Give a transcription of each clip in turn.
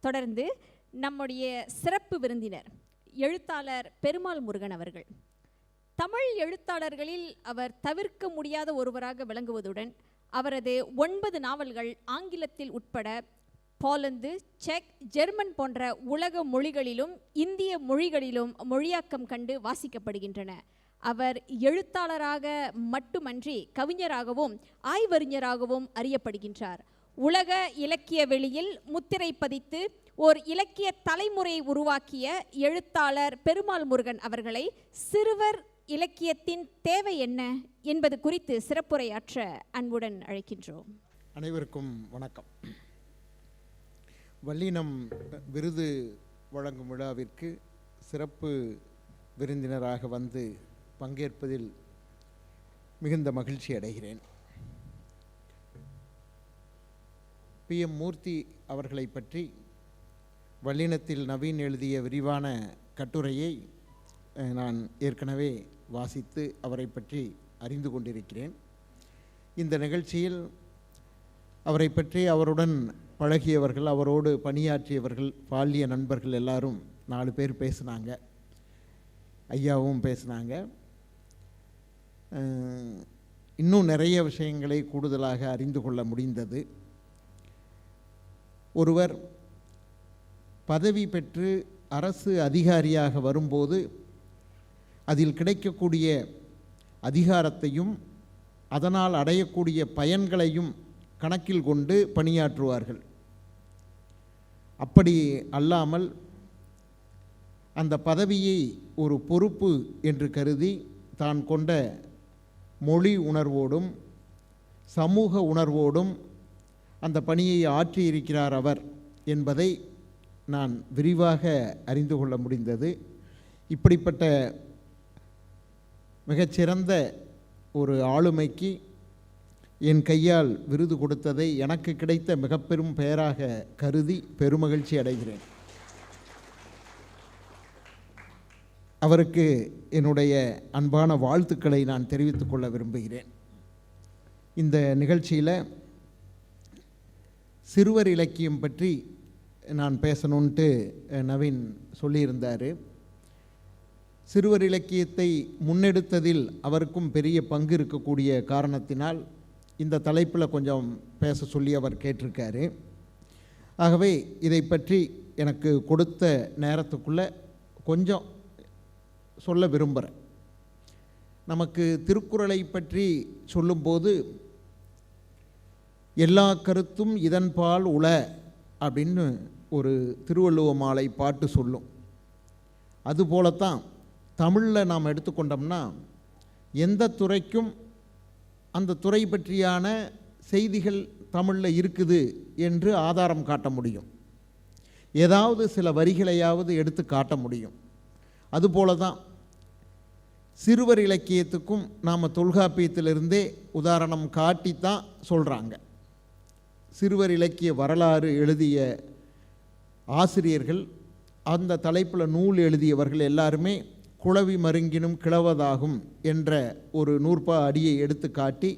தொடர்ந்து நம்முடைய சிறப்பு விருந்தினர் எழுத்தாளர் பெருமாள் முருகன் அவர்கள். தமிழ் எழுத்தாளர்களில் அவர் தவிர்க்க முடியாத ஒருவராக விளங்குவதுடன் அவரது ஒன்பது நாவல்கள் ஆங்கிலத்தில் உட்பட போலந்து செக் ஜெர்மன் போன்ற உலக மொழிகளிலும் இந்திய மொழிகளிலும் மொழியாக்கம் கண்டு வாசிக்கப்படுகின்றன. அவர் எழுத்தாளராக மட்டுமன்றி கவிஞராகவும் ஆய்வறிஞராகவும் அறியப்படுகின்றார். உலக இலக்கிய வெளியில் முத்திரை பதித்து ஓர் இலக்கிய தலைமுறையை உருவாக்கிய எழுத்தாளர் பெருமாள் முருகன் அவர்களை சிறுவர் இலக்கியத்தின் தேவை என்ன என்பது குறித்து சிறப்புரையாற்ற அன்புடன் அழைக்கின்றோம். அனைவருக்கும் வணக்கம். வல்லினம் விருது வழங்கும் விழாவிற்கு சிறப்பு விருந்தினராக வந்து பங்கேற்பதில் மிகுந்த மகிழ்ச்சி அடைகிறேன். பி. எம். மூர்த்தி அவர்களை பற்றி வல்லினத்தில் நவீன் எழுதிய விரிவான கட்டுரையை நான் ஏற்கனவே வாசித்து அவரை பற்றி அறிந்து கொண்டிருக்கிறேன். இந்த நிகழ்ச்சியில் அவரை பற்றி அவருடன் பழகியவர்கள் அவரோடு பணியாற்றியவர்கள் பாலிய நண்பர்கள் எல்லாரும் நாலு பேர் பேசினாங்க. ஐயாவும் பேசினாங்க. இன்னும் நிறைய விஷயங்களை கூடுதலாக அறிந்து கொள்ள முடிந்தது. ஒருவர் பதவி பெற்று அரசு அதிகாரியாக வரும்போது அதில் கிடைக்கக்கூடிய அதிகாரத்தையும் அதனால் அடையக்கூடிய பயன்களையும் கணக்கில் கொண்டு பணியாற்றுவார்கள். அப்படி அல்லாமல் அந்த பதவியை ஒரு பொறுப்பு என்று கருதி தான் கொண்ட மொழி உணர்வோடும் சமூக உணர்வோடும் அந்த பணியை ஆற்றியிருக்கிறார் அவர் என்பதை நான் விரிவாக அறிந்து கொள்ள முடிந்தது. இப்படிப்பட்ட மிகச்சிறந்த ஒரு ஆளுமைக்கு என் கையால் விருது கொடுத்ததை எனக்கு கிடைத்த மிக பெரும் பெயராக கருதி பெருமகிழ்ச்சி அடைகிறேன். அவருக்கு என்னுடைய அன்பான வாழ்த்துக்களை நான் தெரிவித்துக் கொள்ள விரும்புகிறேன். இந்த நிகழ்ச்சியில் சிறுவர் இலக்கியம் பற்றி நான் பேசணுன்ட்டு நவீன் சொல்லியிருந்தார். சிறுவர் இலக்கியத்தை முன்னெடுத்ததில் அவருக்கும் பெரிய பங்கு இருக்கக்கூடிய காரணத்தினால் இந்த தலைப்பில் கொஞ்சம் பேச சொல்லி அவர் கேட்டிருக்காரு. ஆகவே இதை பற்றி எனக்கு கொடுத்த நேரத்துக்குள்ளே கொஞ்சம் சொல்ல விரும்புகிறேன் நமக்கு திருக்குறளை பற்றி சொல்லும்போது எல்லா கருத்தும் இதன்பால் உள அப்படின்னு ஒரு திருவள்ளுவ மாலை பாட்டு சொல்லும். அதுபோலத்தான் தமிழில் நாம் எடுத்துக்கொண்டோம்னா எந்த துறைக்கும் அந்த துறை பற்றியான செய்திகள் தமிழில் இருக்குது என்று ஆதாரம் காட்ட முடியும். ஏதாவது சில வரிகளையாவது எடுத்து காட்ட முடியும். அதுபோல தான் சிறுவர் இலக்கியத்துக்கும் நாம் தொல்காப்பியத்திலிருந்தே உதாரணம் காட்டித்தான் சொல்கிறாங்க சிறுவர் இலக்கிய வரலாறு எழுதிய ஆசிரியர்கள் அந்த தலைப்பில் நூல் எழுதியவர்கள் எல்லாருமே குளவி மருங்கினும் கிளவதாகும் என்ற ஒரு நூற்பா அடியை எடுத்து காட்டி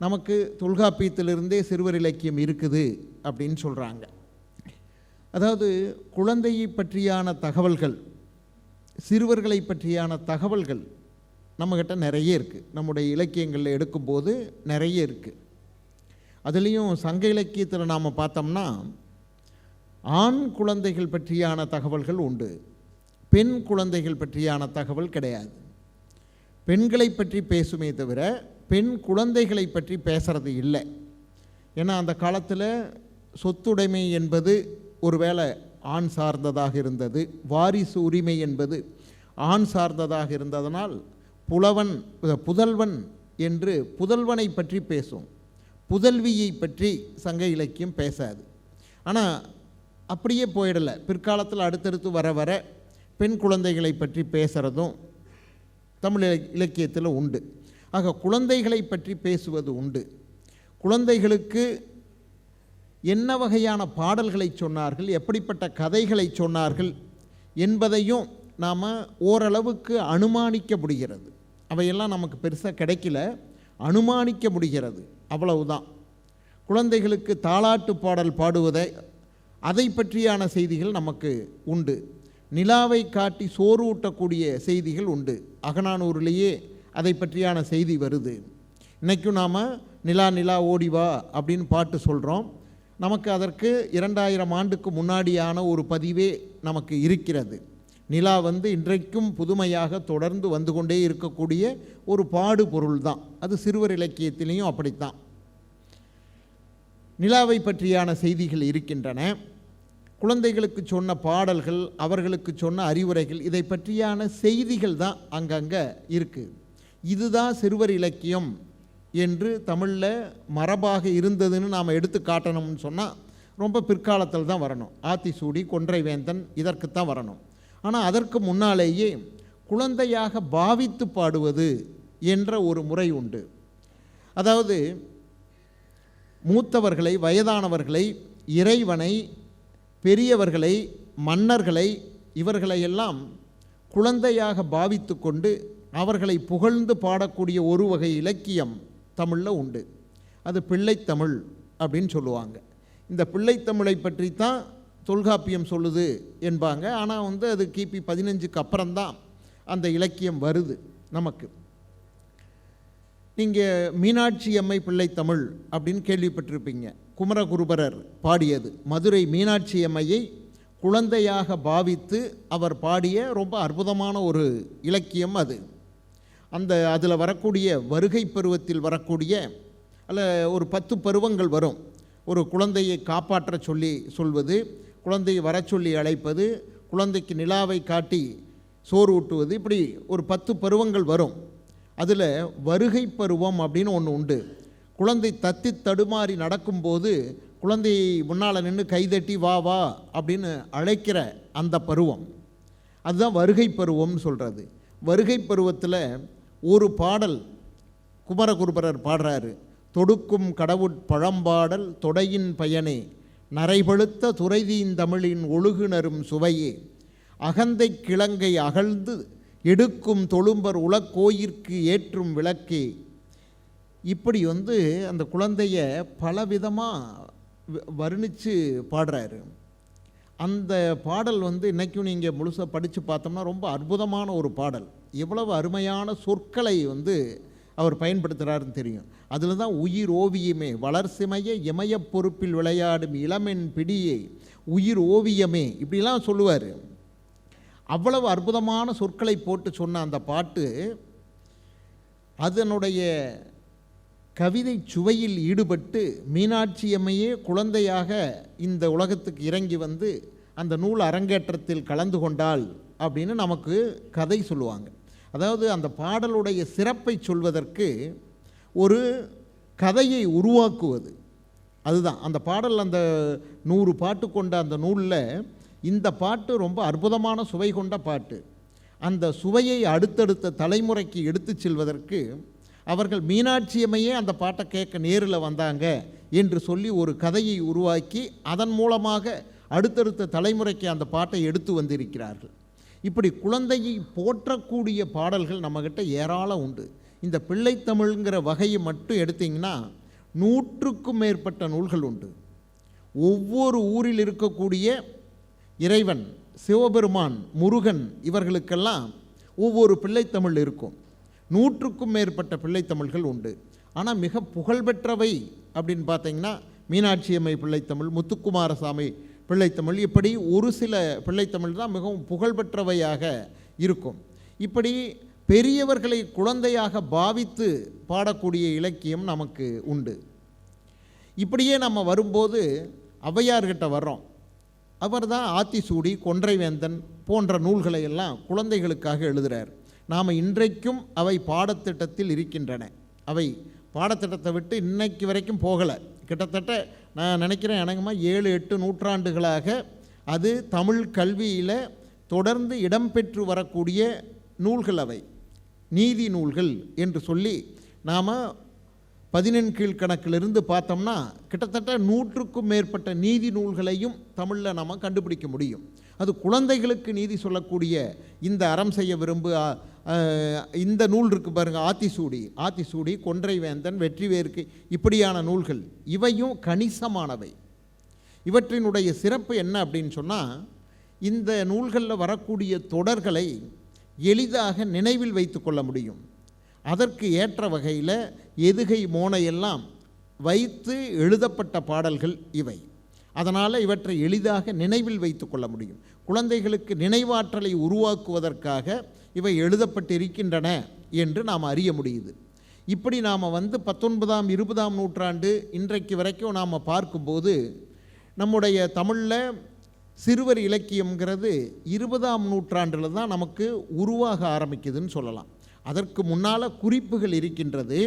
நமக்கு தொல்காப்பியத்திலிருந்தே சிறுவர் இலக்கியம் இருக்குது அப்படின்னு சொல்கிறாங்க அதாவது குழந்தையை பற்றியான தகவல்கள் சிறுவர்களை பற்றியான தகவல்கள் நம்மக்கிட்ட நிறைய இருக்குது நம்முடைய இலக்கியங்களில் எடுக்கும்போது நிறைய இருக்குது அதுலேயும் சங்க இலக்கியத்தில் நாம் பார்த்தோம்னா ஆண் குழந்தைகள் பற்றியான தகவல்கள் உண்டு. பெண் குழந்தைகள் பற்றியான தகவல் கிடையாது. பெண்களை பற்றி பேசுமே தவிர பெண் குழந்தைகளை பற்றி பேசுகிறது இல்லை. ஏன்னா அந்த காலத்தில் சொத்துடைமை என்பது ஒருவேளை ஆண் சார்ந்ததாக இருந்தது வாரிசு உரிமை என்பது ஆண் சார்ந்ததாக இருந்ததனால் புலவன் புதல்வன் என்று புதல்வனை பற்றி பேசும். புதல்வியை பற்றி சங்க இலக்கியம் பேசாது. ஆனால் அப்படியே போயிடலை. பிற்காலத்தில் அடுத்தடுத்து வர வர பெண் குழந்தைகளை பற்றி பேசுகிறதும் தமிழ் இலக்- இலக்கியத்தில் உண்டு. ஆக குழந்தைகளை பற்றி பேசுவது உண்டு. குழந்தைகளுக்கு என்ன வகையான பாடல்களை சொன்னார்கள் எப்படிப்பட்ட கதைகளை சொன்னார்கள் என்பதையும் நாம் ஓரளவுக்கு அனுமானிக்க முடிகிறது. அவையெல்லாம் நமக்கு பெருசாக கிடைக்கல. அனுமானிக்க முடிகிறது. அவ்வளவுதான். குழந்தைகளுக்கு தாளாட்டு பாடல் பாடுவதை அதை பற்றியான செய்திகள் நமக்கு உண்டு. நிலாவை காட்டி சோறு ஊட்டக்கூடிய செய்திகள் உண்டு. அகநானூரிலேயே அதை பற்றியான செய்தி வருது. இன்றைக்கும் நாம் நிலா நிலா ஓடி வா அப்படின்னு பாட்டு சொல்கிறோம் நமக்கு அதற்கு இரண்டாயிரம் ஆண்டுக்கு முன்னாடியான ஒரு பதிவே நமக்கு இருக்கிறது. நிலா வந்து இன்றைக்கும் புதுமையாக தொடர்ந்து வந்து கொண்டே இருக்கக்கூடிய ஒரு பாடு பொருள் தான். அது சிறுவர் இலக்கியத்திலையும் அப்படித்தான். நிலாவை பற்றியான செய்திகள் இருக்கின்றன. குழந்தைகளுக்கு சொன்ன பாடல்கள் அவர்களுக்கு சொன்ன அறிவுரைகள் இதை பற்றியான செய்திகள் தான் அங்கங்கே இருக்குது இதுதான் சிறுவர் இலக்கியம் என்று தமிழில் மரபாக இருந்ததுன்னு நாம் எடுத்து காட்டணும்னு சொன்னால் ரொம்ப பிற்காலத்தில் தான் வரணும். ஆத்திசூடி கொன்றைவேந்தன் இதற்குத்தான் வரணும். ஆனால் அதற்கு முன்னாலேயே குழந்தையாக பாவித்து பாடுவது என்ற ஒரு முறை உண்டு. அதாவது மூத்தவர்களை வயதானவர்களை இறைவனை பெரியவர்களை மன்னர்களை இவர்களையெல்லாம் குழந்தையாக பாவித்து கொண்டு அவர்களை புகழ்ந்து பாடக்கூடிய ஒரு வகை இலக்கியம் தமிழில் உண்டு. அது பிள்ளைத்தமிழ் அப்படின்னு சொல்லுவாங்க. இந்த பிள்ளைத்தமிழை பற்றி தான் தொல்காப்பியம் சொல்லுது என்பாங்க. ஆனால் வந்து அது கிபி பதினஞ்சுக்கு அப்புறம்தான் அந்த இலக்கியம் வருது நமக்கு. நீங்கள் மீனாட்சி அம்மை பிள்ளை தமிழ் அப்படின்னு கேள்விப்பட்டிருப்பீங்க. குமரகுருபரர் பாடியது. மதுரை மீனாட்சி அம்மையை குழந்தையாக பாவித்து அவர் பாடிய ரொம்ப அற்புதமான ஒரு இலக்கியம் அது. அந்த அதில் வரக்கூடிய வருகை பருவத்தில் வரக்கூடிய அல்ல ஒரு பத்து பருவங்கள் வரும். ஒரு குழந்தையை காப்பாற்ற சொல்லி சொல்வது குழந்தையை வர சொல்லி அழைப்பது குழந்தைக்கு நிலாவை காட்டி சோறு ஊட்டுவது இப்படி ஒரு பத்து பருவங்கள் வரும். அதில் வருகை பருவம் அப்படின்னு ஒன்று உண்டு. குழந்தை தத்தி தடுமாறி நடக்கும்போது குழந்தையை முன்னால் நின்று கைதட்டி வா வா அப்படின்னு அழைக்கிற அந்த பருவம். அதுதான் வருகை பருவம்னு சொல்கிறது வருகை பருவத்தில் ஒரு பாடல் குமரகுருபரர் பாடுறாரு. தொடுக்கும் கடவுட் பழம்பாடல் தொடையின் பயனே நரைபழுத்த துறைதீந்தமிழின் ஒழுகுணரும் சுவையே. அகந்தை கிழங்கை அகழ்ந்து எடுக்கும் தொழும்பர் உலக்கோயிற்கு ஏற்றும் விளக்கே. இப்படி வந்து அந்த குழந்தைய பலவிதமாக வர்ணித்து பாடுறாரு. அந்த பாடல் வந்து இன்றைக்கும் நீங்கள் முழுசாக படித்து பார்த்தோம்னா ரொம்ப அற்புதமான ஒரு பாடல். எவ்வளவு அருமையான சொற்களை வந்து அவர் பயன்படுத்துகிறாருன்னு தெரியும். அதில் தான் உயிர் ஓவியமே வளர்சிமைய இமய பொறுப்பில் விளையாடும் இளமென் பிடியே உயிர் ஓவியமே இப்படிலாம் சொல்லுவார். அவ்வளவு அற்புதமான சொற்களை போட்டு சொன்ன அந்த பாட்டு அதனுடைய கவிதை சுவையில் ஈடுபட்டு மீனாட்சி அம்மையே குழந்தையாக இந்த உலகத்துக்கு இறங்கி வந்து அந்த நூல் அரங்கேற்றத்தில் கலந்து கொண்டாள் அப்படின்னு நமக்கு கதை சொல்லுவாங்க. அதாவது அந்த பாடலுடைய சிறப்பை சொல்வதற்கு ஒரு கதையை உருவாக்குவது. அதுதான். அந்த பாடல் அந்த நூறு பாட்டு கொண்ட அந்த நூலில் இந்த பாட்டு ரொம்ப அற்புதமான சுவை கொண்ட பாட்டு. அந்த சுவையை அடுத்தடுத்த தலைமுறைக்கு எடுத்துச் செல்வதற்கு அவர்கள் மீனாட்சியம்மையே அந்த பாட்டை கேட்க நேரில் வந்தாங்க என்று சொல்லி ஒரு கதையை உருவாக்கி அதன் மூலமாக அடுத்தடுத்த தலைமுறைக்கு அந்த பாட்டை எடுத்து வந்திருக்கிறார்கள். இப்படி குழந்தையை போற்றக்கூடிய பாடல்கள் நம்மக்கிட்ட ஏராளம் உண்டு. இந்த பிள்ளைத்தமிழ்ங்கிற வகையை மட்டும் எடுத்தீங்கன்னா நூற்றுக்கும் மேற்பட்ட நூல்கள் உண்டு. ஒவ்வொரு ஊரில் இருக்கக்கூடிய இறைவன் சிவபெருமான் முருகன் இவர்களுக்கெல்லாம் ஒவ்வொரு பிள்ளைத்தமிழ் இருக்கும். நூற்றுக்கும் மேற்பட்ட பிள்ளைத்தமிழ்கள் உண்டு. ஆனால் மிக புகழ்பெற்றவை அப்படின்னு பார்த்தீங்கன்னா மீனாட்சி அம்மை பிள்ளைத்தமிழ் முத்துக்குமாரசாமி பிள்ளைத்தமிழ் இப்படி ஒரு சில பிள்ளைத்தமிழ் தான் மிகவும் புகழ்பெற்றவையாக இருக்கும். இப்படி பெரியவர்களை குழந்தையாக பாவித்து பாடக்கூடிய இலக்கியம் நமக்கு உண்டு. இப்படியே நம்ம வரும்போது ஔவையார்கிட்ட வர்றோம். அவர் தான் ஆத்திசூடி கொன்றைவேந்தன் போன்ற நூல்களை எல்லாம் குழந்தைகளுக்காக எழுதுகிறார் நாம் இன்றைக்கும் அவை பாடத்திட்டத்தில் இருக்கின்றன. அவை பாடத்திட்டத்தை விட்டு இன்னைக்கு வரைக்கும் போகலை. கிட்டத்தட்ட நான் நினைக்கிறேன் எனக்குமா ஏழு எட்டு நூற்றாண்டுகளாக அது தமிழ் கல்வியில் தொடர்ந்து இடம்பெற்று வரக்கூடிய நூல்கள் அவை. நீதி நூல்கள் என்று சொல்லி நாம் பதினெண் கீழ்கணக்கிலிருந்து பார்த்தோம்னா கிட்டத்தட்ட நூற்றுக்கும் மேற்பட்ட நீதி நூல்களையும் தமிழில் நாம் கண்டுபிடிக்க முடியும். அது குழந்தைகளுக்கு நீதி சொல்லக்கூடிய இந்த அறம் செய்ய விரும்பு இந்த நூல் இருக்குது பாருங்கள் ஆத்திசூடி. ஆத்திசூடி கொன்றை வேந்தன் வெற்றிவேற்கு இப்படியான நூல்கள். இவையும் கணிசமானவை. இவற்றினுடைய சிறப்பு என்ன அப்படின்னு சொன்னால் இந்த நூல்களில் வரக்கூடிய தொடர்களை எளிதாக நினைவில் வைத்து கொள்ள முடியும். அதற்கு ஏற்ற வகையில் எதுகை மோனையெல்லாம் வைத்து எழுதப்பட்ட பாடல்கள் இவை. அதனால் இவற்றை எளிதாக நினைவில் வைத்து கொள்ள முடியும். குழந்தைகளுக்கு நினைவாற்றலை உருவாக்குவதற்காக இவை எழுதப்பட்டிருக்கின்றன என்று நாம் அறிய முடியுது. இப்படி நாம் வந்து பத்தொன்பதாம் இருபதாம் நூற்றாண்டு இன்றைக்கு வரைக்கும் நாம் பார்க்கும்போது நம்முடைய தமிழில் சிறுவர் இலக்கியம்ங்கிறது இருபதாம் நூற்றாண்டில் தான் நமக்கு உருவாக ஆரம்பிக்குதுன்னு சொல்லலாம். அதற்கு முன்னால் குறிப்புகள் இருக்கின்றது.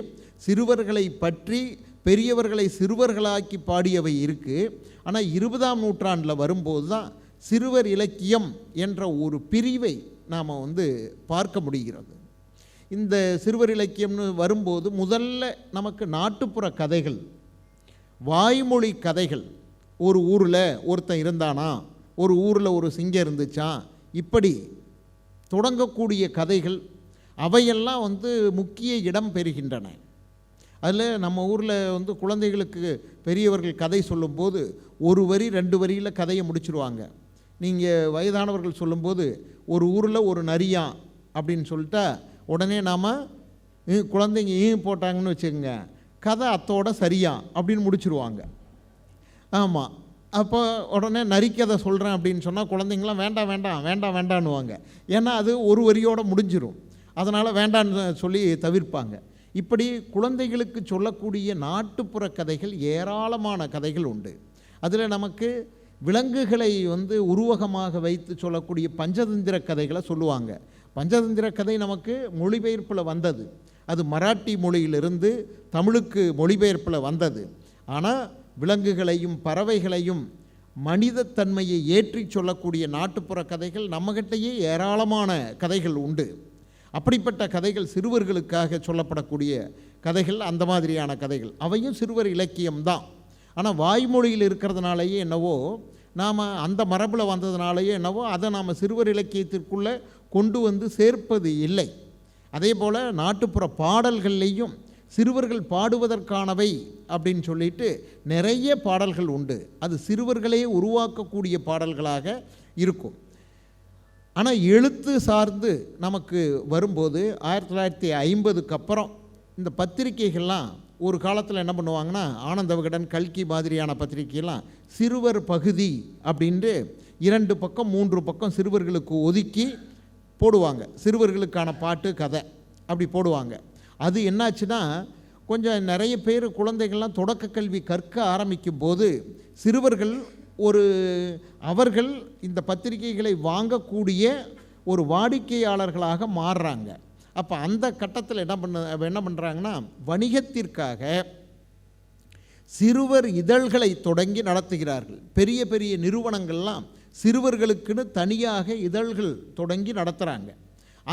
சிறுவர்களை பற்றி பெரியவர்களை சிறுவர்களாக்கி பாடியவை இருக்குது ஆனால் இருபதாம் நூற்றாண்டில் வரும்போது தான் சிறுவர் இலக்கியம் என்ற ஒரு பிரிவை நாம் வந்து பார்க்க முடிகிறது. இந்த சிறுவர் இலக்கியம்னு வரும்போது முதல்ல நமக்கு நாட்டுப்புற கதைகள் வாய்மொழி கதைகள். ஒரு ஊரில் ஒருத்தன் இருந்தானா ஒரு ஊரில் ஒரு சிங்கம் இருந்துச்சான் இப்படி தொடங்கக்கூடிய கதைகள் அவையெல்லாம் வந்து முக்கிய இடம் பெறுகின்றன. அதில் நம்ம ஊரில் வந்து குழந்தைகளுக்கு பெரியவர்கள் கதை சொல்லும்போது ஒரு வரி ரெண்டு வரியில் கதையை முடிச்சிருவாங்க. நீங்கள் வயதானவர்கள் சொல்லும்போது ஒரு ஊரில் ஒரு நரியான் அப்படின்னு சொல்லிட்டா உடனே நாம் குழந்தைங்க ஈ போட்டாங்கன்னு வச்சுக்கோங்க. கதை அத்தோட சரியா? அப்படின்னு முடிச்சுருவாங்க. ஆமாம் அப்போ உடனே நரிக்கதை சொல்கிறேன் அப்படின்னு சொன்னால் குழந்தைங்களாம் வேண்டாம் வேண்டாம் வேண்டாம் வேண்டான்னுவாங்க. ஏன்னா அது ஒரு வரியோடு முடிஞ்சிடும் அதனால் வேண்டான்னு சொல்லி தவிர்ப்பாங்க. இப்படி குழந்தைகளுக்கு சொல்லக்கூடிய நாட்டுப்புற கதைகள் ஏராளமான கதைகள் உண்டு. அதில் நமக்கு விலங்குகளை வந்து உருவகமாக வைத்து சொல்லக்கூடிய பஞ்சதந்திர கதைகளை சொல்லுவாங்க. பஞ்சதந்திர கதை நமக்கு மொழிபெயர்ப்பில் வந்தது. அது மராட்டி மொழியிலிருந்து தமிழுக்கு மொழிபெயர்ப்பில் வந்தது. ஆனால் விலங்குகளையும் பறவைகளையும் மனிதத்தன்மையை ஏற்றி சொல்லக்கூடிய நாட்டுப்புற கதைகள் நம்மகிட்டயே ஏராளமான கதைகள் உண்டு. அப்படிப்பட்ட கதைகள் சிறுவர்களுக்காக சொல்லப்படக்கூடிய கதைகள் அந்த மாதிரியான கதைகள். அவையும் சிறுவர் இலக்கியம்தான். ஆனால் வாய்மொழியில் இருக்கிறதுனாலேயே என்னவோ நாம் அந்த மரபில் வந்ததுனாலேயே என்னவோ அதை நாம் சிறுவர் இலக்கியத்திற்குள்ளே கொண்டு வந்து சேர்ப்பது இல்லை. அதே போல் நாட்டுப்புற பாடல்கள்லேயும் சிறுவர்கள் பாடுவதற்கானவை அப்படின்னு சொல்லிட்டு நிறைய பாடல்கள் உண்டு. அது சிறுவர்களே உருவாக்கக்கூடிய பாடல்களாக இருக்கும். ஆனால் எழுத்து சார்ந்து நமக்கு வரும்போது ஆயிரத்தி தொள்ளாயிரத்தி ஐம்பதுக்கு அப்புறம் இந்த பத்திரிகைகள்லாம் ஒரு காலத்தில் என்ன பண்ணுவாங்கன்னா ஆனந்த விகடன் கல்கி மாதிரியான பத்திரிகையெல்லாம் சிறுவர் பகுதி அப்படின்ட்டு இரண்டு பக்கம் மூன்று பக்கம் சிறுவர்களுக்கு ஒதுக்கி போடுவாங்க. சிறுவர்களுக்கான பாட்டு கதை அப்படி போடுவாங்க. அது என்னாச்சுன்னா கொஞ்சம் நிறைய பேர் குழந்தைகள்லாம் தொடக்க கல்வி கற்க ஆரம்பிக்கும் போது சிறுவர்கள் ஒரு அவர்கள் இந்த பத்திரிகைகளை வாங்கக்கூடிய ஒரு வாடிக்கையாளர்களாக மாறுறாங்க. அப்போ அந்த கட்டத்தில் என்ன பண்ண என்ன பண்ணுறாங்கன்னா வணிகத்திற்காக சிறுவர் இதழ்களை தொடங்கி நடத்துகிறார்கள். பெரிய பெரிய நிறுவனங்கள்லாம் சிறுவர்களுக்குன்னு தனியாக இதழ்கள் தொடங்கி நடத்துகிறாங்க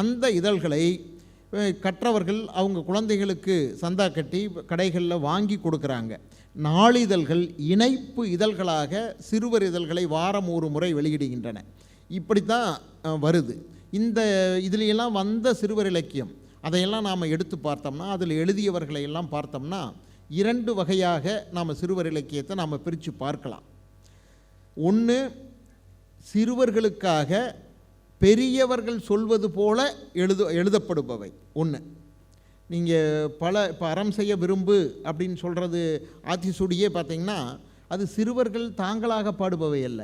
அந்த இதழ்களை கற்றவர்கள் அவங்க குழந்தைகளுக்கு சந்தா கட்டி கடைகளில் வாங்கி கொடுக்குறாங்க. நாளிதழ்கள் இணைப்பு இதழ்களாக சிறுவர் இதழ்களை வாரம் ஒரு முறை வெளியிடுகின்றன. இப்படி தான் வருது. இந்த இதுலையெல்லாம் வந்த சிறுவர் இலக்கியம். அதையெல்லாம் நாம் எடுத்து பார்த்தோம்னா அதில் எழுதியவர்களை எல்லாம் பார்த்தோம்னா இரண்டு வகையாக நாம் சிறுவர் இலக்கியத்தை நாம் பிரித்து பார்க்கலாம். ஒன்று சிறுவர்களுக்காக பெரியவர்கள் சொல்வது போல எழுது எழுதப்படுபவை. ஒன்று நீங்கள் பல இப்போ அறம் செய்ய விரும்பு அப்படின்னு சொல்கிறது ஆத்திசூடியே பார்த்தீங்கன்னா அது சிறுவர்கள் தாங்களாக பாடுபவை அல்ல.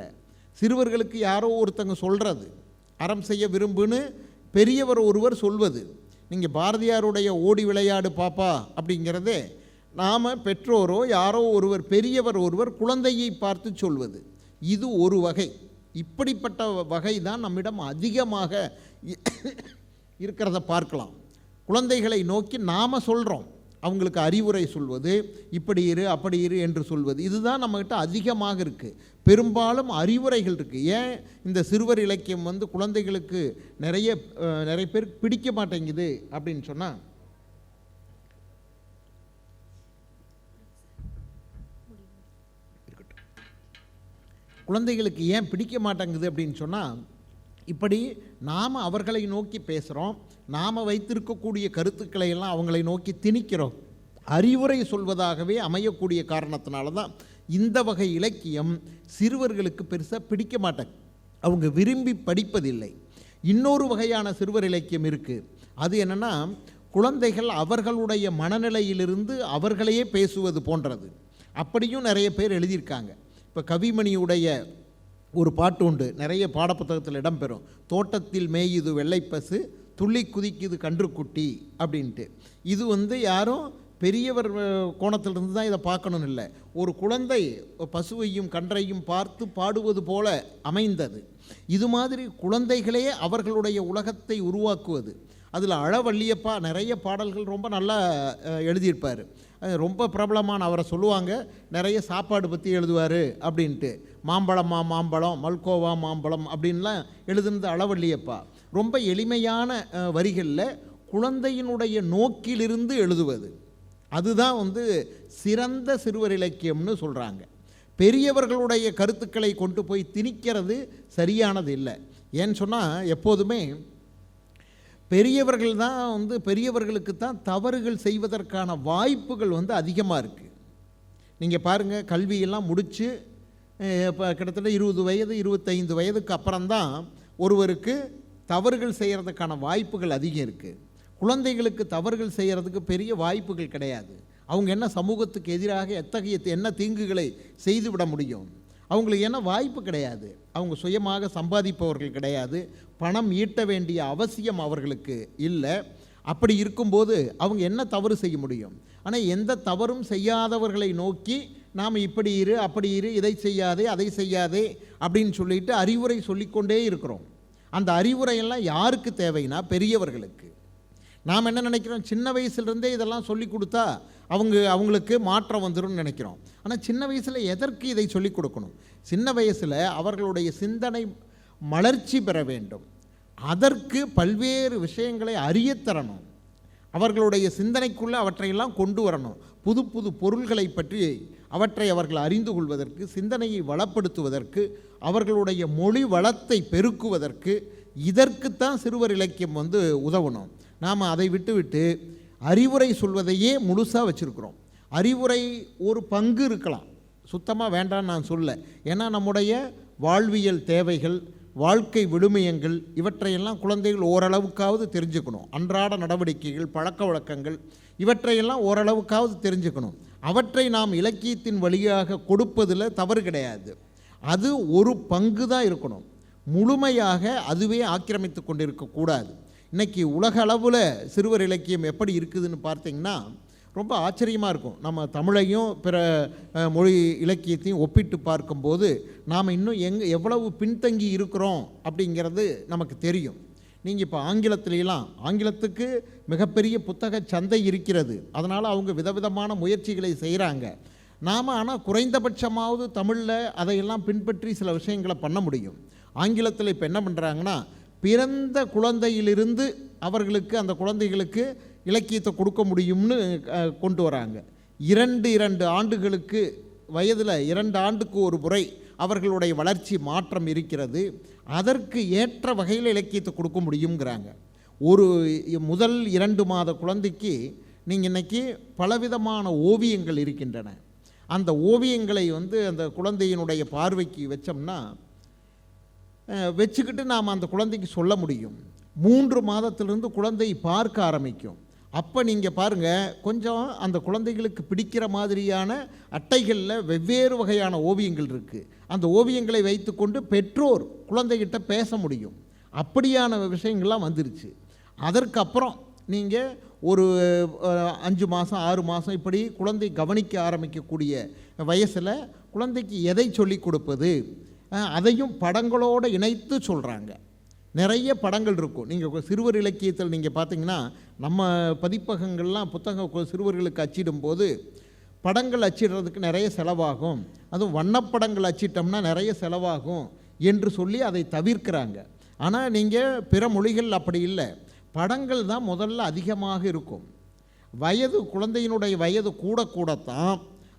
சிறுவர்களுக்கு யாரோ ஒருத்தங்க சொல்கிறது அறம் செய்ய விரும்புன்னு பெரியவர் ஒருவர் சொல்வது. நீங்கள் பாரதியாருடைய ஓடி விளையாடு பாப்பா அப்படிங்கிறதே நாம் பெற்றோரோ யாரோ ஒருவர் பெரியவர் ஒருவர் குழந்தையை பார்த்து சொல்வது. இது ஒரு வகை. இப்படிப்பட்ட வகை தான் நம்மிடம் அதிகமாக இ- இருக்கிறத பார்க்கலாம். குழந்தைகளை நோக்கி நாம் சொல்கிறோம் அவங்களுக்கு அறிவுரை சொல்வது இப்படி இரு அப்படி இரு என்று சொல்வது. இதுதான் நம்மக்கிட்ட அதிகமாக இருக்குது பெரும்பாலும் அறிவுரைகள் இருக்குது ஏன் இந்த சிறுவர் இலக்கியம் வந்து குழந்தைகளுக்கு நிறைய நிறைய பேர் பிடிக்க மாட்டேங்குது அப்படின்னு சொன்னால் குழந்தைகளுக்கு ஏன் பிடிக்க மாட்டேங்குது அப்படின்னு சொன்னால் இப்படி நாம் அவர்களை நோக்கி பேசுகிறோம் நாம் வைத்திருக்கக்கூடிய கருத்துக்களை எல்லாம் அவங்களை நோக்கி திணிக்கிறோம். அறிவுரை சொல்வதாகவே அமையக்கூடிய காரணத்தினால தான் இந்த வகை இலக்கியம் சிறுவர்களுக்கு பெருசாக பிடிக்க மாட்டாங்க அவங்க விரும்பி படிப்பதில்லை. இன்னொரு வகையான சிறுவர் இலக்கியம் இருக்குது அது என்னென்னா குழந்தைகள் அவர்களுடைய மனநிலையிலிருந்து அவர்களையே பேசுவது போன்றது. அப்படியும் நிறைய பேர் எழுதியிருக்காங்க. இப்போ கவிமணியுடைய ஒரு பாட்டு உண்டு. நிறைய பாடப்புத்தகத்தில் இடம்பெறும். தோட்டத்தில் மேயுது வெள்ளைப்பசு துள்ளி குதிக்குது கன்றுக்குட்டி அப்படின்ட்டு. இது வந்து யாரும் பெரியவர் கோணத்திலிருந்து தான் இதை பார்க்கணும்னு இல்லை. ஒரு குழந்தை பசுவையும் கன்றையும் பார்த்து பாடுவது போல அமைந்தது. இது மாதிரி குழந்தைகளே அவர்களுடைய உலகத்தை உருவாக்குவது. அதில் அழவள்ளியப்பா நிறைய பாடல்கள் ரொம்ப நல்லா எழுதியிருப்பார். அது ரொம்ப பிரபலமான அவரை சொல்லுவாங்க. நிறைய சாப்பாடு பற்றி எழுதுவார் அப்படின்ட்டு. மாம்பழமா மாம்பழம் மல்கோவா மாம்பழம் அப்படின்லாம் எழுதுனது அளவள்ளியப்பா ரொம்ப எளிமையான வரிகளில் குழந்தையினுடைய நோக்கிலிருந்து எழுதுவது. அதுதான் வந்து சிறந்த சிறுவர் இலக்கியம்னு சொல்கிறாங்க பெரியவர்களுடைய கருத்துக்களை கொண்டு போய் திணிக்கிறது சரியானது இல்லை. ஏன்னு சொன்னால் எப்போதுமே பெரியவர்கள் தான் வந்து பெரியவர்களுக்கு தான் தவறுகள் செய்வதற்கான வாய்ப்புகள் வந்து அதிகமாக இருக்குது நீங்கள் பாருங்கள் கல்வியெல்லாம் முடித்து இப்போ கிட்டத்தட்ட இருபது வயது இருபத்தைந்து வயதுக்கு அப்புறம்தான் ஒருவருக்கு தவறுகள் செய்கிறதுக்கான வாய்ப்புகள் அதிகம் இருக்குது குழந்தைகளுக்கு தவறுகள் செய்கிறதுக்கு பெரிய வாய்ப்புகள் கிடையாது. அவங்க என்ன சமூகத்துக்கு எதிராக எத்தகைய என்ன தீங்குகளை செய்துவிட முடியும்? அவங்களுக்கு என்ன வாய்ப்பு கிடையாது. அவங்க சுயமாக சம்பாதிப்பவர்கள் கிடையாது. பணம் ஈட்ட வேண்டிய அவசியம் அவர்களுக்கு இல்லை. அப்படி இருக்கும்போது அவங்க என்ன தவறு செய்ய முடியும்? ஆனால் எந்த தவறும் செய்யாதவர்களை நோக்கி நாம் இப்படி இரு அப்படி இரு இதை செய்யாதே அதை செய்யாதே அப்படின்னு சொல்லிட்டு அறிவுரை சொல்லிக்கொண்டே இருக்கிறோம். அந்த அறிவுரையெல்லாம் யாருக்கு தேவைன்னா பெரியவர்களுக்கு. நாம் என்ன நினைக்கிறோம்? சின்ன வயசுலேருந்தே இதெல்லாம் சொல்லி கொடுத்தா அவங்க அவங்களுக்கு மாற்றம் வந்துடும் நினைக்கிறோம். ஆனால் சின்ன வயசில் எதற்கு இதை சொல்லிக் கொடுக்கணும்? சின்ன வயசில் அவர்களுடைய சிந்தனை மலர்ச்சி பெற வேண்டும். அதற்கு பல்வேறு விஷயங்களை அறியத்தரணும் அவர்களுடைய சிந்தனைக்குள்ளே அவற்றையெல்லாம் கொண்டு வரணும். புது புது பொருள்களை பற்றி அவற்றை அவர்கள் அறிந்து கொள்வதற்கு சிந்தனையை வளப்படுத்துவதற்கு அவர்களுடைய மொழி வளத்தை பெருக்குவதற்கு இதற்குத்தான் சிறுவர் இலக்கியம் வந்து உதவணும். நாம் அதை விட்டுவிட்டு அறிவுரை சொல்வதையே முழுசாக வச்சுருக்கிறோம். அறிவுரை ஒரு பங்கு இருக்கலாம். சுத்தமாக வேண்டாம்னு நான் சொல்ல ஏன்னா நம்முடைய வாழ்வியல் தேவைகள் வாழ்க்கை விழுமியங்கள் இவற்றையெல்லாம் குழந்தைகள் ஓரளவுக்காவது தெரிஞ்சுக்கணும். அன்றாட நடவடிக்கைகள் பழக்க வழக்கங்கள் இவற்றையெல்லாம் ஓரளவுக்காவது தெரிஞ்சுக்கணும். அவற்றை நாம் இலக்கியத்தின் வழியாக கொடுப்பதில் தவறு கிடையாது. அது ஒரு பங்கு தான் இருக்கணும். முழுமையாக அதுவே ஆக்கிரமித்து கொண்டிருக்கக்கூடாது இன்றைக்கி உலக அளவில் சிறுவர் இலக்கியம் எப்படி இருக்குதுன்னு பார்த்தீங்கன்னா ரொம்ப ஆச்சரியமாக இருக்கும். நம்ம தமிழையும் பிற மொழி இலக்கியத்தையும் ஒப்பிட்டு பார்க்கும்போது நாம் இன்னும் எங் எவ்வளவு பின்தங்கி இருக்கிறோம் அப்படிங்கிறது நமக்கு தெரியும். நீங்கள் இப்போ ஆங்கிலத்திலாம் ஆங்கிலத்துக்கு மிகப்பெரிய புத்தக சந்தை இருக்கிறது. அதனால் அவங்க விதவிதமான முயற்சிகளை செய்கிறாங்க நாம் ஆனால் குறைந்தபட்சமாவது தமிழில் அதையெல்லாம் பின்பற்றி சில விஷயங்களை பண்ண முடியும். ஆங்கிலத்தில் இப்போ என்ன பண்ணுறாங்கன்னா பிறந்த குழந்தையிலிருந்து அவர்களுக்கு அந்த குழந்தைகளுக்கு இலக்கியத்தை கொடுக்க முடியும்னு கொண்டு வராங்க. இரண்டு இரண்டு ஆண்டுகளுக்கு வயதில் இரண்டு ஆண்டுக்கு ஒரு முறை அவர்களுடைய வளர்ச்சி மாற்றம் இருக்கிறது. அதற்கு ஏற்ற வகையில் இலக்கியத்தை கொடுக்க முடியுங்கிறாங்க ஒரு முதல் இரண்டு மாத குழந்தைக்கு நீங்கள் இன்றைக்கி பலவிதமான ஓவியங்கள் இருக்கின்றன. அந்த ஓவியங்களை வந்து அந்த குழந்தையினுடைய பார்வைக்கு வச்சோம்னா வச்சுக்கிட்டு நாம் அந்த குழந்தைக்கு சொல்ல முடியும். மூன்று மாதத்திலிருந்து குழந்தை பார்க்க ஆரம்பிக்கும். அப்போ நீங்கள் பாருங்கள் கொஞ்சம் அந்த குழந்தைகளுக்கு பிடிக்கிற மாதிரியான அட்டைகளில் வெவ்வேறு வகையான ஓவியங்கள் இருக்குது அந்த ஓவியங்களை வைத்துக்கொண்டு பெற்றோர் குழந்தைகிட்ட பேச முடியும். அப்படியான விஷயங்கள்லாம் வந்துருச்சு. அதற்கப்புறம் நீங்கள் ஒரு அஞ்சு மாதம் ஆறு மாதம் இப்படி குழந்தை கவனிக்க ஆரம்பிக்கக்கூடிய வயசில் குழந்தைக்கு எதை சொல்லிக் கொடுப்பது? அதையும் படங்களோடு இணைத்து சொல்கிறாங்க நிறைய படங்கள் இருக்கும். நீங்கள் சிறுவர் இலக்கியத்தில் நீங்கள் பார்த்தீங்கன்னா நம்ம பதிப்பகங்கள்லாம் புத்தகம் சிறுவர்களுக்கு சிறுவர்களுக்கு அச்சிடும்போது படங்கள் அச்சிடுறதுக்கு நிறைய செலவாகும். அதுவும் வண்ணப்படங்கள் அச்சிட்டோம்னா நிறைய செலவாகும் என்று சொல்லி அதை தவிர்க்கிறாங்க. ஆனால் நீங்கள் பிற மொழிகள் அப்படி இல்லை. படங்கள் தான் முதல்ல அதிகமாக இருக்கும். வயது குழந்தையினுடைய வயது கூட கூடத்தான்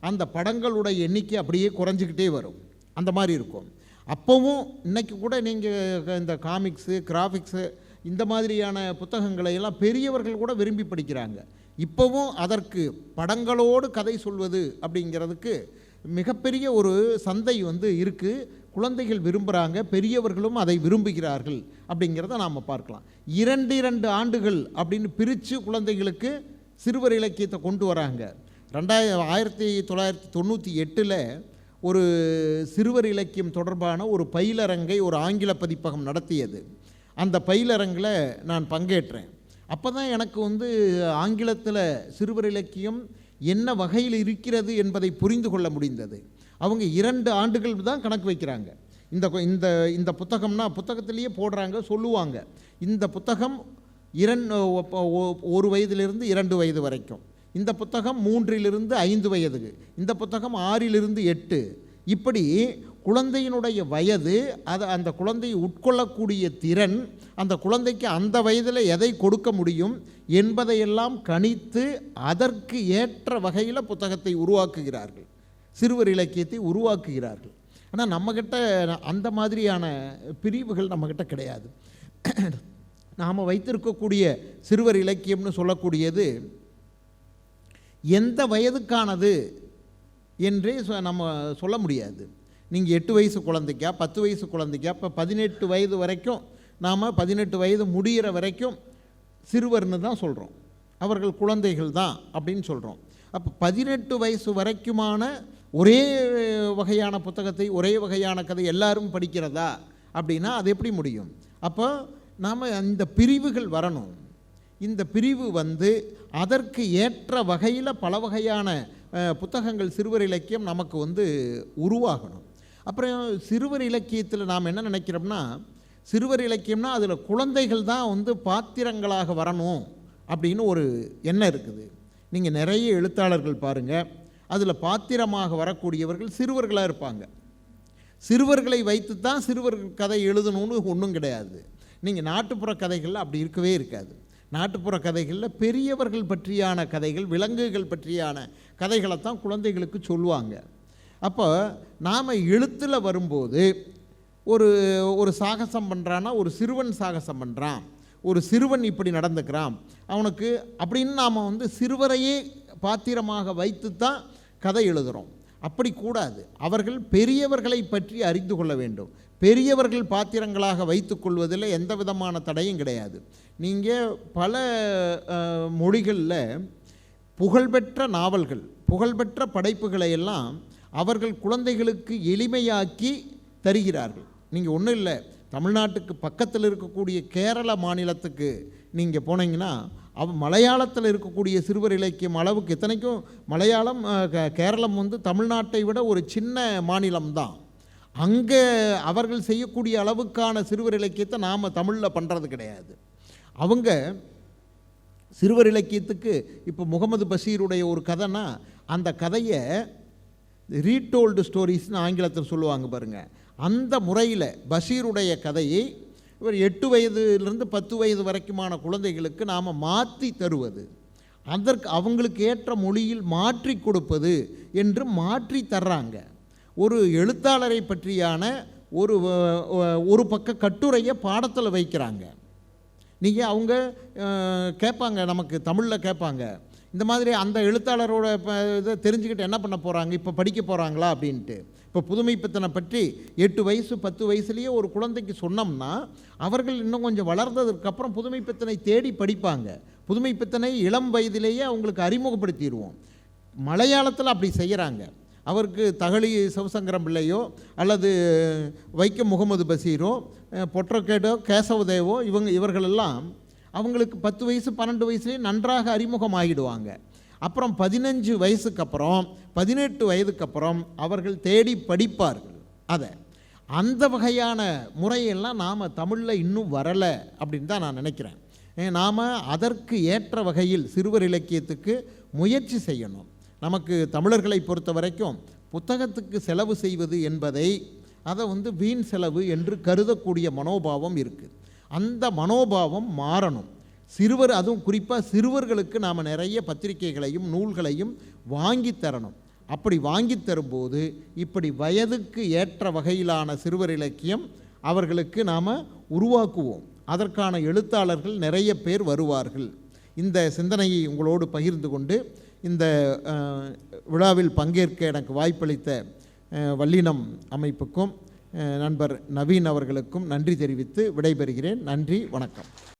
அந்த படங்களுடைய எண்ணிக்கை அப்படியே குறைஞ்சிக்கிட்டே வரும். அந்த மாதிரி இருக்கும். அப்போவும் இன்றைக்கி கூட நீங்கள் இந்த காமிக்ஸு கிராஃபிக்ஸு இந்த மாதிரியான புத்தகங்களை எல்லாம் பெரியவர்கள் கூட விரும்பி படிக்கிறாங்க. இப்போவும் அதற்கு படங்களோடு கதை சொல்வது அப்படிங்கிறதுக்கு மிகப்பெரிய ஒரு சந்தை வந்து இருக்குது குழந்தைகள் விரும்புகிறாங்க பெரியவர்களும் அதை விரும்புகிறார்கள் அப்படிங்கிறத நாம் பார்க்கலாம். இரண்டு இரண்டு ஆண்டுகள் அப்படின்னு பிரித்து குழந்தைகளுக்கு சிறுவர் இலக்கியத்தை கொண்டு வராங்க. ரெண்டாயிரம் ஆயிரத்தி தொள்ளாயிரத்தி தொண்ணூற்றி எட்டில் ஒரு சிறுவர் இலக்கியம் தொடர்பான ஒரு பயிலரங்கை ஒரு ஆங்கில பதிப்பகம் நடத்தியது. அந்த பயிலரங்கில் நான் பங்கேற்றேன். அப்போ தான் எனக்கு வந்து ஆங்கிலத்தில் சிறுவர் இலக்கியம் என்ன வகையில் இருக்கிறது என்பதை புரிந்து கொள்ள முடிந்தது. அவங்க இரண்டு ஆண்டுகள் தான் கணக்கு வைக்கிறாங்க. இந்த இந்த இந்த புத்தகம்னா புத்தகத்திலேயே போடுறாங்க சொல்லுவாங்க. இந்த புத்தகம் இரண்டு ஒரு வயதிலிருந்து இரண்டு வயது வரைக்கும். இந்த புத்தகம் மூன்றிலிருந்து ஐந்து வயதுக்கு இந்த புத்தகம் ஆறிலிருந்து எட்டு. இப்படி குழந்தையினுடைய வயது அது அந்த குழந்தையை உட்கொள்ளக்கூடிய திறன் அந்த குழந்தைக்கு அந்த வயதில் எதை கொடுக்க முடியும் என்பதையெல்லாம் கணித்து அதற்கு ஏற்ற வகையில் புத்தகத்தை உருவாக்குகிறார்கள். சிறுவர் இலக்கியத்தை உருவாக்குகிறார்கள். ஆனால் நம்மக்கிட்ட அந்த மாதிரியான பிரிவுகள் நம்மக்கிட்ட கிடையாது. நாம் வைத்திருக்கக்கூடிய சிறுவர் இலக்கியம்னு சொல்லக்கூடியது எந்த வயதுக்கானது என்றே சொ- நம்ம சொல்ல முடியாது. நீங்கள் எட்டு வயசு குழந்தைக்கா பத்து வயசு குழந்தைக்கா இப்போ பதினெட்டு வயது வரைக்கும் நாம் பதினெட்டு வயது முடிகிற வரைக்கும் சிறுவர்னு தான் சொல்கிறோம் அவர்கள் குழந்தைகள் தான் அப்படின்னு சொல்கிறோம் அப்போ பதினெட்டு வயசு வரைக்குமான ஒரே வகையான புத்தகத்தை ஒரே வகையான கதை எல்லாரும் படிக்கிறதா அப்படின்னா அது எப்படி முடியும்? அப்போ நாம் அந்த பிரிவுகள் வரணும். இந்த பிரிவு வந்து அதற்கு ஏற்ற வகையில் பல வகையான புத்தகங்கள் சிறுவர் இலக்கியம் நமக்கு வந்து உருவாகணும். அப்புறம் சிறுவர் இலக்கியத்தில் நாம் என்ன நினைக்கிறோம்னா சிறுவர் இலக்கியம்னா அதில் குழந்தைகள் தான் வந்து பாத்திரங்களாக வரணும் அப்படின்னு ஒரு எண்ணம் இருக்குது. நீங்கள் நிறைய எழுத்தாளர்கள் பாருங்கள் அதில் பாத்திரமாக வரக்கூடியவர்கள் சிறுவர்களாக இருப்பாங்க. சிறுவர்களை வைத்து தான் சிறுவர் கதை எழுதணும்னு ஒன்றும் கிடையாது. நீங்கள் நாட்டுப்புற கதைகளில் அப்படி இருக்கவே இருக்காது. நாட்டுப்புற கதைகளில் பெரியவர்கள் பற்றியான கதைகள் விலங்குகள் பற்றியான கதைகளை தான் குழந்தைகளுக்கு சொல்லுவாங்க. அப்போ நாம் எழுத்தில் வரும்போது ஒரு ஒரு சாகசம் பண்ணுறான்னா ஒரு சிறுவன் சாகசம் பண்ணுறான் ஒரு சிறுவன் இப்படி நடந்துக்கிறான். அவனுக்கு அப்படின்னு நாம் வந்து சிறுவரையே பாத்திரமாக வைத்து தான் கதை எழுதுகிறோம் அப்படி கூடாது. அவர்கள் பெரியவர்களை பற்றி அறிந்து கொள்ள வேண்டும். பெரியவர்கள் பாத்திரங்களாக வைத்துக்கொள்வதில் எந்த விதமான தடையும் கிடையாது. நீங்கள் பல மொழிகளில் புகழ்பெற்ற நாவல்கள் புகழ்பெற்ற படைப்புகளை எல்லாம் அவர்கள் குழந்தைகளுக்கு எளிமையாக்கி தருகிறார்கள். நீங்கள் ஒன்றும் இல்லை தமிழ்நாட்டுக்கு பக்கத்தில் இருக்கக்கூடிய கேரள மாநிலத்துக்கு நீங்கள் போனீங்கன்னா அவ மலையாளத்தில் இருக்கக்கூடிய சிறுவர் இலக்கியம் அளவுக்கு இத்தனைக்கும் மலையாளம் கேரளம் வந்து தமிழ்நாட்டை விட ஒரு சின்ன மாநிலம்தான் அங்கே அவர்கள் செய்யக்கூடிய அளவுக்கான சிறுவர் இலக்கியத்தை நாம் தமிழில் பண்ணுறது கிடையாது. அவங்க சிறுவர் இலக்கியத்துக்கு இப்போ முகமது பஷீருடைய ஒரு கதைனா அந்த கதையை ரீடோல்டு ஸ்டோரிஸ்னு ஆங்கிலத்தில் சொல்லுவாங்க பாருங்கள் அந்த முறையில் பஷீருடைய கதையை இவர் எட்டு வயதுலேருந்து பத்து வயது வரைக்குமான குழந்தைகளுக்கு நாம் மாற்றி தருவது. அதற்கு அவங்களுக்கு ஏற்ற மொழியில் மாற்றி கொடுப்பது என்று மாற்றி தர்றாங்க. ஒரு எழுத்தாளரை பற்றியான ஒரு ஒரு பக்க கட்டுரையை பாடத்தில் வைக்கிறாங்க. நீங்கள் அவங்க கேட்பாங்க நமக்கு தமிழில் கேட்பாங்க இந்த மாதிரி அந்த எழுத்தாளரோட இதை தெரிஞ்சுக்கிட்டு என்ன பண்ண போகிறாங்க இப்போ படிக்க போகிறாங்களா அப்படின்ட்டு. இப்போ புதுமைப்பித்தனை பற்றி எட்டு வயசு பத்து வயசுலேயே ஒரு குழந்தைக்கு சொன்னோம்னா அவர்கள் இன்னும் கொஞ்சம் வளர்ந்ததுக்கப்புறம் புதுமைப்பித்தனை தேடி படிப்பாங்க. புதுமைப்பித்தனை இளம் வயதிலேயே அவங்களுக்கு அறிமுகப்படுத்திடுவோம். மலையாளத்தில் அப்படி செய்கிறாங்க அவருக்கு தகழி சிவசங்கரம் பிள்ளையோ அல்லது வைக்கம் முகமது பஷீரோ பொற்றக்கேடோ கேசவதேவோ இவங்க இவர்களெல்லாம் அவங்களுக்கு பத்து வயசு பன்னெண்டு வயசுலேயே நன்றாக அறிமுகமாகிடுவாங்க. அப்புறம் பதினஞ்சு வயசுக்கு அப்புறம் பதினெட்டு வயதுக்கு அப்புறம் அவர்கள் தேடி படிப்பார்கள் அதை. அந்த வகையான முறையெல்லாம் நாம் தமிழில் இன்னும் வரலை அப்படின்னு தான் நான் நினைக்கிறேன். நாம் அதற்கு ஏற்ற வகையில் சிறுவர் இலக்கியத்துக்கு முயற்சி செய்யணும். நமக்கு தமிழர்களை பொறுத்த வரைக்கும் புத்தகத்துக்கு செலவு செய்வது என்பதை அதை வந்து வீண் செலவு என்று கருதக்கூடிய மனோபாவம் இருக்குது அந்த மனோபாவம் மாறணும். சிறுவர் அதுவும் குறிப்பாக சிறுவர்களுக்கு நாம் நிறைய பத்திரிகைகளையும் நூல்களையும் வாங்கி தரணும். அப்படி வாங்கி தரும்போது இப்படி வயதுக்கு ஏற்ற வகையிலான சிறுவர் இலக்கியம் அவர்களுக்கு நாம் உருவாக்குவோம். அதற்கான எழுத்தாளர்கள் நிறைய பேர் வருவார்கள். இந்த சிந்தனையை உங்களோடு பகிர்ந்து கொண்டு இந்த விழாவில் பங்கேற்க எனக்கு வாய்ப்பளித்த வல்லினம் அமைப்புக்கும் நண்பர் நவீன் அவர்களுக்கும் நன்றி தெரிவித்து விடைபெறுகிறேன். நன்றி வணக்கம்.